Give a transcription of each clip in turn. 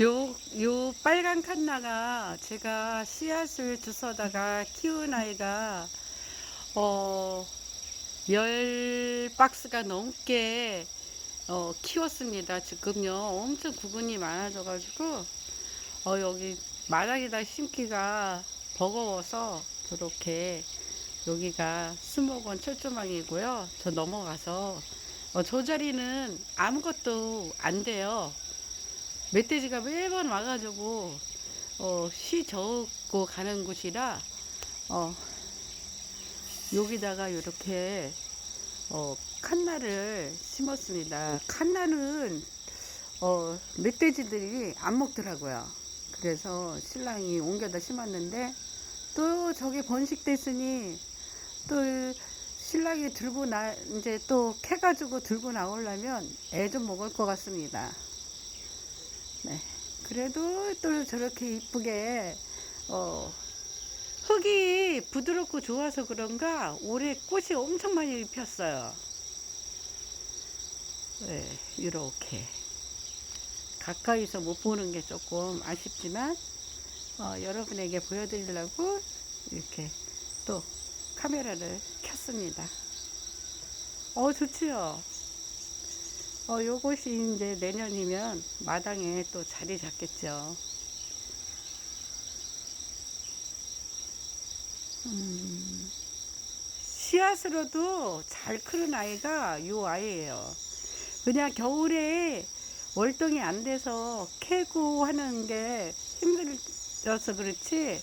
요, 요 빨간 칸나가 제가 씨앗을 주워다가 키운 아이가, 어, 열 박스가 넘게, 어, 키웠습니다. 지금요. 엄청 구근이 많아져가지고, 어, 여기 마당에다 심기가 버거워서 저렇게 여기가 수목원 철조망이고요. 저 넘어가서, 어, 저 자리는 아무것도 안 돼요. 멧돼지가 매번 와가지고 어, 쉬 저고 가는 곳이라 어, 여기다가 이렇게 어, 칸나를 심었습니다. 칸나는 어, 멧돼지들이 안 먹더라고요. 그래서 신랑이 옮겨다 심었는데 또 저게 번식됐으니 또 신랑이 들고 나 이제 또 캐가지고 들고 나오려면 애 좀 먹을 것 같습니다. 네. 그래도 또 저렇게 이쁘게, 어, 흙이 부드럽고 좋아서 그런가 올해 꽃이 엄청 많이 폈어요. 네, 이렇게. 가까이서 못 보는 게 조금 아쉽지만, 어, 여러분에게 보여드리려고 이렇게 또 카메라를 켰습니다. 어, 좋지요? 어, 요것이 이제 내년이면 마당에 또 자리 잡겠죠. 음, 씨앗으로도 잘 크는 아이가 요 아이예요. 그냥 겨울에 월동이 안 돼서 캐고 하는 게 힘들어서 그렇지,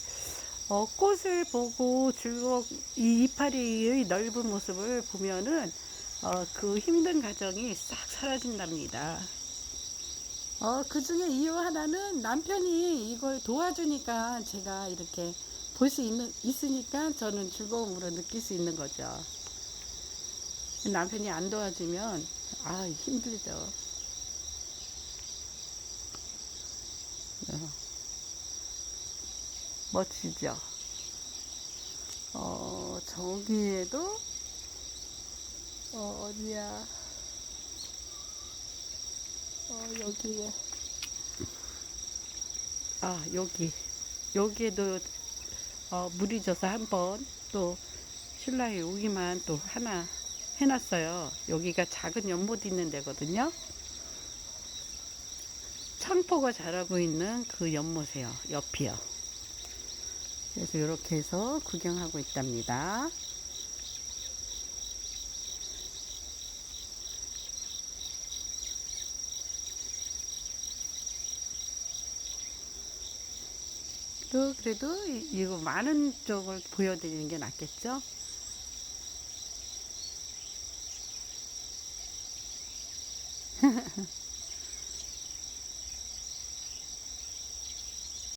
어, 꽃을 보고 즐거, 이 이파리의 넓은 모습을 보면은 어, 그 힘든 가정이 싹 사라진답니다. 어, 그 중에 이유 하나는 남편이 이걸 도와주니까 제가 이렇게 볼 수 있는, 있으니까 저는 즐거움으로 느낄 수 있는 거죠. 남편이 안 도와주면, 아, 힘들죠. 어, 멋지죠? 어, 저기에도 어, 어디야? 어, 여기에. 아, 여기. 여기에도, 어, 물이 져서 한번 또 신랑이 여기만 또 하나 해놨어요. 여기가 작은 연못 있는 데거든요. 창포가 자라고 있는 그 연못이에요. 옆이요. 그래서 이렇게 해서 구경하고 있답니다. 또 그래도 이- 이거 많은 쪽을 보여드리는 게 낫겠죠?